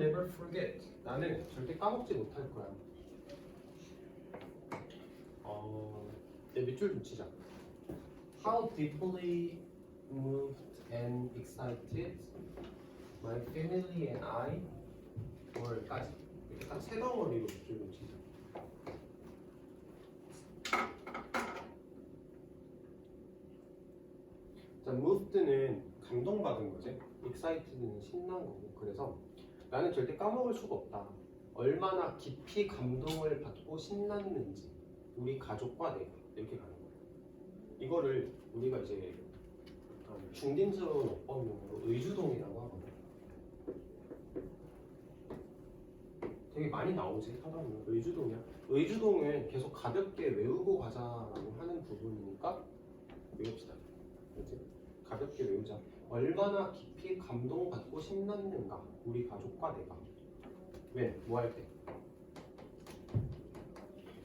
never forget. 나는 절대 까먹지 못할 거야. 어, 내 밑줄 좀 치자. How deeply moved and excited my family and I were까지. 이렇게 딱 세 덩어리로 밑줄 좀 치자. 자, moved는 감동받은 거지. excited는 신난 거고. 그래서 나는 절대 까먹을 수가 없다. 얼마나 깊이 감동을 받고 신났는지 우리 가족과 내가 이렇게 가는 거야. 이거를 우리가 이제 중딩스러운 어법용어로 의주동이라고 하거든. 되게 많이 나오지 하다 보면 의주동이야. 의주동은 계속 가볍게 외우고 가자라고 하는 부분이니까 외웁시다. 그렇지? 가볍게 외우자. 얼마나 깊이 감동받고 신났는가 우리 가족과 내가 왜? 뭐 할 때?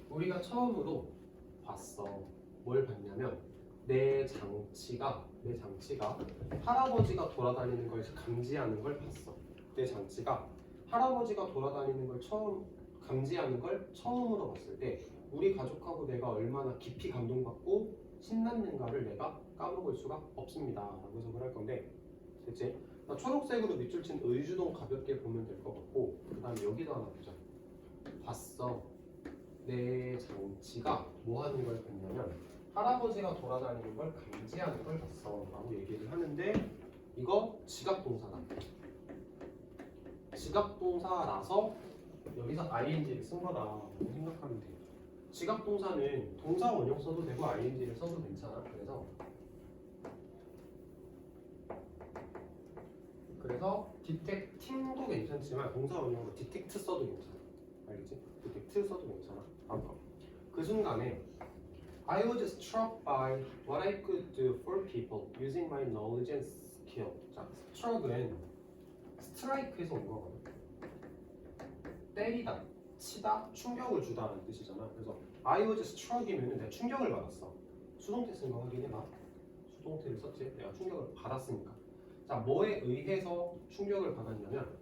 우리가 처음으로 봤어 뭘 봤냐면 내 장치가 내 장치가 할아버지가 돌아다니는 걸 감지하는 걸 봤어 내 장치가 할아버지가 돌아다니는 걸 처음 감지하는 걸 처음으로 봤을 때 우리 가족하고 내가 얼마나 깊이 감동받고 신났는가를 내가 까먹을 수가 없습니다. 라고 해석을 할 건데? 나 초록색으로 밑줄 친 의주동 가볍게 보면 될 것 같고 그 다음에 여기도 하나 보자. 봤어. 내 장치가 뭐 하는 걸 봤냐면 할아버지가 돌아다니는 걸 감지하는 걸 봤어. 라고 얘기를 하는데 이거 지각동사다. 지각동사라서 여기서 ing를 쓴 거다라고 생각하면 돼. 지각 동사는 동사 원형 써도 되고 ing를 써도 괜찮아. 그래서 그래서 디텍팅도 괜찮지만 동사 원형으로 디텍트 써도 괜찮아. 알겠지? 디텍트 써도 괜찮아. 거. 그 순간에 I was struck by what I could do for people using my knowledge and skill. 자, struck은 스트라이크에서 온 거거든. 때리다, 치다, 충격을 주다라는 뜻이잖아. 그래서 I was struck이면 내가 충격을 받았어. 수동태 쓴거 확인해봐. 수동태를 썼지? 내가 충격을 받았으니까. 자, 뭐에 의해서 충격을 받았냐면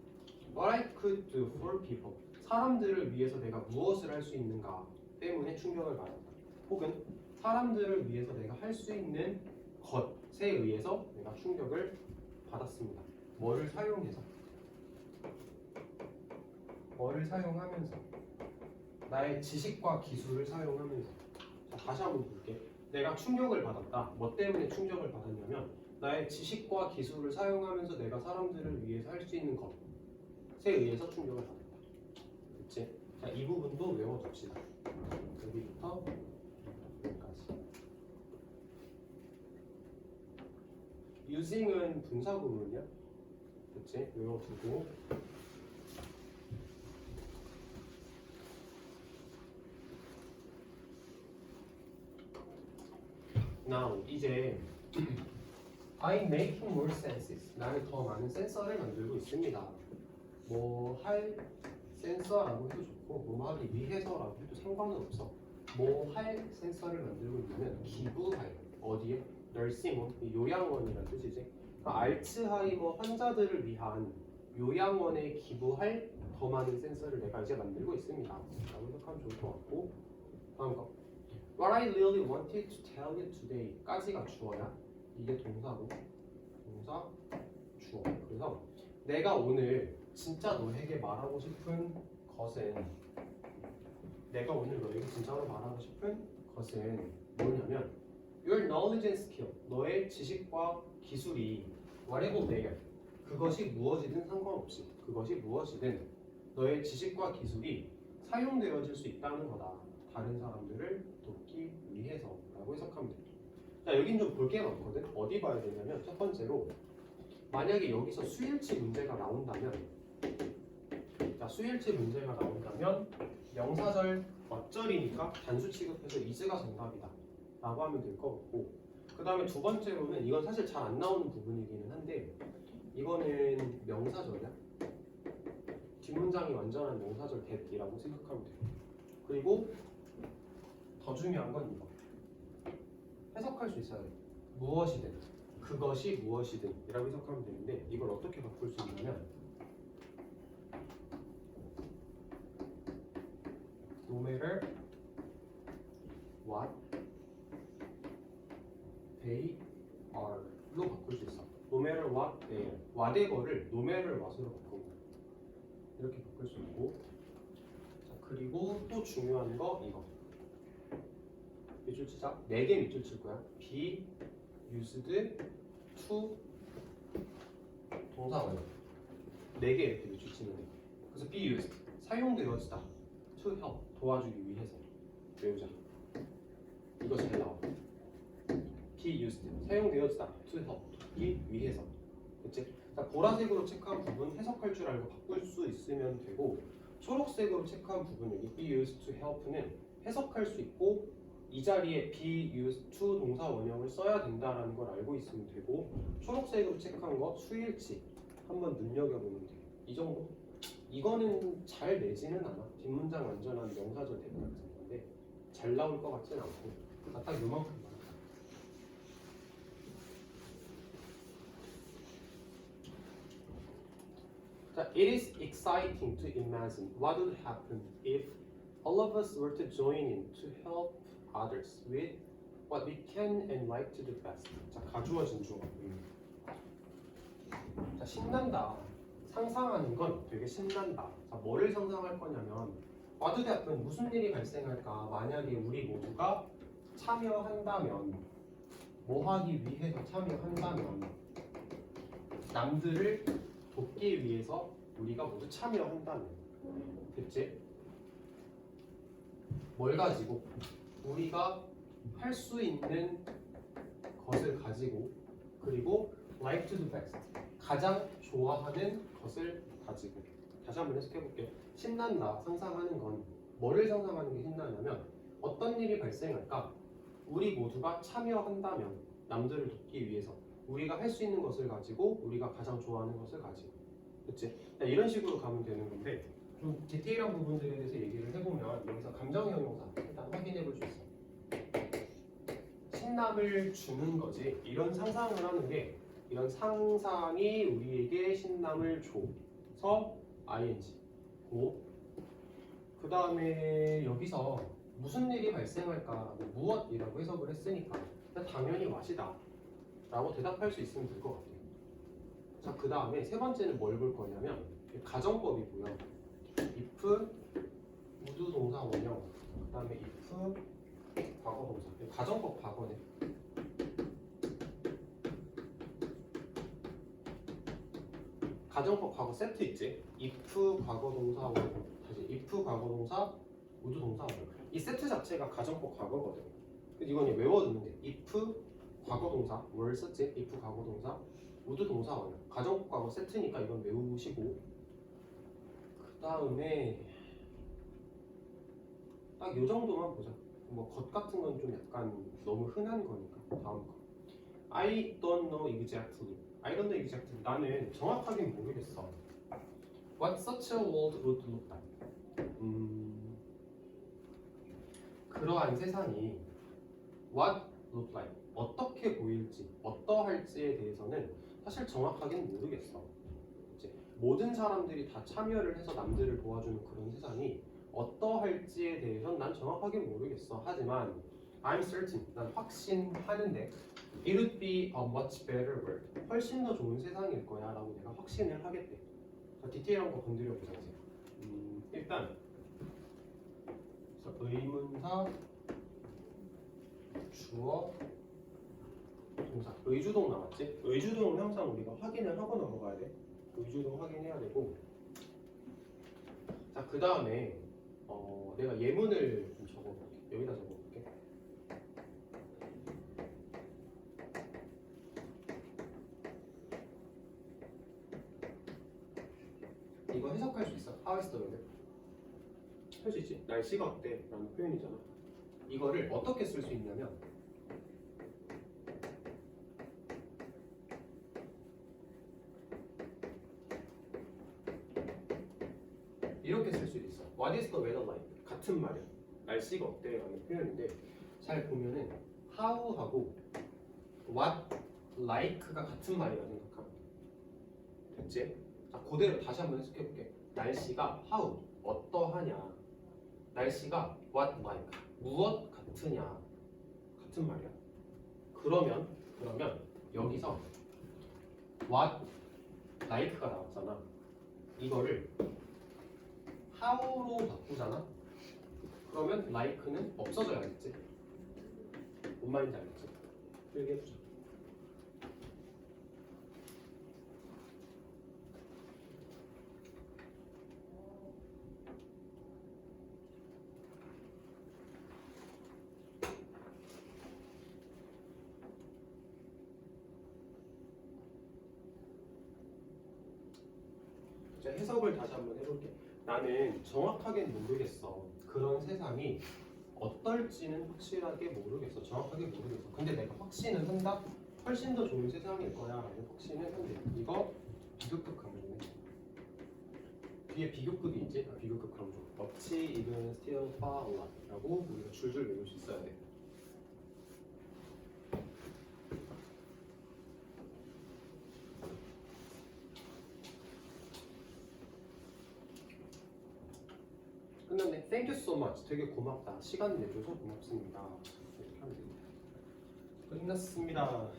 What I could do for people. 사람들을 위해서 내가 무엇을 할 수 있는가 때문에 충격을 받았다. 혹은 사람들을 위해서 내가 할 수 있는 것에 의해서 내가 충격을 받았습니다. 뭐를 사용해서? 뭐를 사용하면서? 나의 지식과 기술을 사용하면서. 자, 다시 한번 볼게. 내가 충격을 받았다. 뭐 때문에 충격을 받았냐면 나의 지식과 기술을 사용하면서 내가 사람들을 위해서 할 수 있는 것에 의해서 충격을 받았다. 그치? 자, 이 부분도 외워둡시다. 여기부터 여기까지. using은 분사 구문이야. 그치? 외워두고. 이제 I'm making more senses. 나는 더 많은 센서를 만들고 있습니다. 뭐 할 센서라고 해도 좋고 뭐 하기 위해서라고 해도 상관은 없어. 뭐 할 센서를 만들고 있냐면 기부할 어디에? 널싱홈 요양원이라는 뜻이지. 그러니까 알츠하이머 환자들을 위한 요양원에 기부할 더 많은 센서를 내가 이제 만들고 있습니다. 라고 생각하면 좋을 것 같고 다음 거. What I really wanted to tell you today까지가 주어야. 이게 동사고 동사 주어. 그래서 내가 오늘 진짜 너에게 말하고 싶은 것은 내가 오늘 너에게 진짜로 말하고 싶은 것은 뭐냐면 your knowledge and skill 너의 지식과 기술이 whatever they are 그것이 무엇이든 상관없이 그것이 무엇이든 너의 지식과 기술이 사용되어질 수 있다는 거다 다른 사람들을 돕 기 위해서 라고 해석하면 돼. 자 여긴 좀 볼 게 많거든. 어디 봐야 되냐면 첫 번째로 만약에 여기서 수일치 문제가 나온다면 자 수일치 문제가 나온다면 명사절 어절이니까 단수 취급해서 이즈가 정답이다 라고 하면 될 것 같고 그 다음에 두 번째로는 이건 사실 잘 안 나오는 부분이기는 한데 이거는 명사절이야 뒷문장이 완전한 명사절 대이라고 생각하면 돼요 그리고 더 중요한 건 이거. 해석할 수 있어야 돼. 무엇이든 그것이 무엇이든이라고 해석하면 되는데 이걸 어떻게 바꿀 수 있냐면 no matter what they are로 바꿀 수 있어. no matter what they are, whatever를 no matter what으로 바꾸는 이렇게 바꿀 수 있고 자, 그리고 또 중요한 거 이거 밑줄 치자. 4개 밑줄 칠 거야. be used to 동사 원형. 4개 이렇게 밑줄 치면 돼. 그래서 be used 사용되어지다. to help 도와주기 위해서 외우자. 이거 잘 나와. be used 사용되어지다. to help 돕기 위해서. 그치? 자, 보라색으로 체크한 부분 해석할 줄 알고 바꿀 수 있으면 되고 초록색으로 체크한 부분 여기 be used to help는 해석할 수 있고 이 자리에 be used to 동사 원형을 써야 된다라는 걸 알고 있으면 되고 초록색으로 체크한 거 수일치 한번 눈여겨보면 돼. 이 정도? 이거는 잘 내지는 않아. 뒷문장 완전한 명사절 대표 같은 건데 잘 나올 것 같진 않고 아, 딱 요만큼. 자, it is exciting to imagine what would happen if all of us were to join in to help others with what we can and like to do best. 자, 가주어진 주어. 자, 신난다. 상상하는 건 되게 신난다. 자, 뭐를 상상할 거냐면 what would happen 무슨 일이 발생할까? 만약에 우리 모두가 참여한다면 뭐 하기 위해서 참여한다면 남들을 돕기 위해서 우리가 모두 참여한다면 됐지? 뭘 가지고 우리가 할 수 있는 것을 가지고 그리고 like to do best 가장 좋아하는 것을 가지고 다시 한번 해석해 볼게요. 신난다 상상하는 건 뭐를 상상하는 게 신나냐면 어떤 일이 발생할까? 우리 모두가 참여한다면 남들을 돕기 위해서 우리가 할 수 있는 것을 가지고 우리가 가장 좋아하는 것을 가지고 그치? 자, 이런 식으로 가면 되는 건데 좀 디테일한 부분들에 대해서 얘기를 해보면 여기서 감정 형용사 일단 확인해 볼 수 있어 신남을 주는 거지 이런 상상을 하는 게 이런 상상이 우리에게 신남을 줘서 ing 고그 다음에 여기서 무슨 일이 발생할까라고 무엇이라고 해석을 했으니까 당연히 왓이다 라고 대답할 수 있으면 될 것 같아요. 자 그 다음에 세 번째는 뭘 볼 거냐면 가정법이고요 if 우두 동사 원형 그 다음에 if 과거 동사. 가정법 과거네. 가정법 과거 세트 있지? if 과거 동사 원형. 다시 if 과거 동사 우두 동사 원형. 이 세트 자체가 가정법 과거거든. 이건 외워두면 돼. if 과거 동사 뭘 썼지? if 과거 동사 우두 동사 원형. 가정법 과거 세트니까 이건 외우시고. 그 다음에 딱요 정도만 보자. 뭐 것 같은 건 좀 약간 너무 흔한 거니까 다음 거. I don't know exactly. I don't know exactly. 나는 정확하게 모르겠어. What such a world would look like. 음, 그러한 세상이 what look like 어떻게 보일지 어떠할지에 대해서는 사실 정확하게는 모르겠어. 모든 사람들이 다 참여를 해서 남들을 도와주는 그런 세상이 어떠할지에 대해서는 난 정확하게 모르겠어. 하지만 I'm certain, 난 확신하는데 It would be a much better world. 훨씬 더 좋은 세상일 거야 라고 내가 확신을 하겠대. 자, 디테일한 거 건드려 보자. 음, 일단 의문사 주어 동사 의주동 나왔지? 의주동은 항상 우리가 확인을 하고 넘어가야 돼. 의주동 확인해야 되고. 자, 그 다음에 어, 내가 예문을 좀 적어볼게. 여기다 적어볼게. 이거 해석할 수 있어. Weather? 할수 있지. 날씨가 어때? 라는 표현이잖아. 이거를 어떻게 쓸 수 있냐면 이렇게 쓸 수도 있어. What is the weather like? 같은 말이야. 날씨가 어때? 라는 표현인데 잘 보면은 how하고 what like가 같은 말이라 생각하면 돼. 됐지? 자, 그대로 다시 한번 해석해 볼게. 날씨가 how 어떠하냐 날씨가 what like 무엇 같으냐 같은 말이야. 그러면 그러면 여기서 what like가 나왔잖아. 이거를 how로 바꾸잖아. 그러면 like는 없어져야겠지. 뭔 말인지 알겠지? 얘기해보자. 자, 해석을 다시 한번 해볼게. 나는 정확하게는 모르겠어. 그런 세상이 어떨지는 확실하게 모르겠어. 정확하게 모르겠어. 근데 내가 확신은 한다. 훨씬 더 좋은 세상일 거야 라는 확신은 한대. 이거 비교급 강조네. 뒤에 비교급이 있지? 아, 비교급 강조. even, still, far, a lot라고 우리가 줄줄 외울 수 있어야 돼. 끝났네. Thank you so much. 되게 고맙다. 시간 내줘서 고맙습니다. 끝났습니다.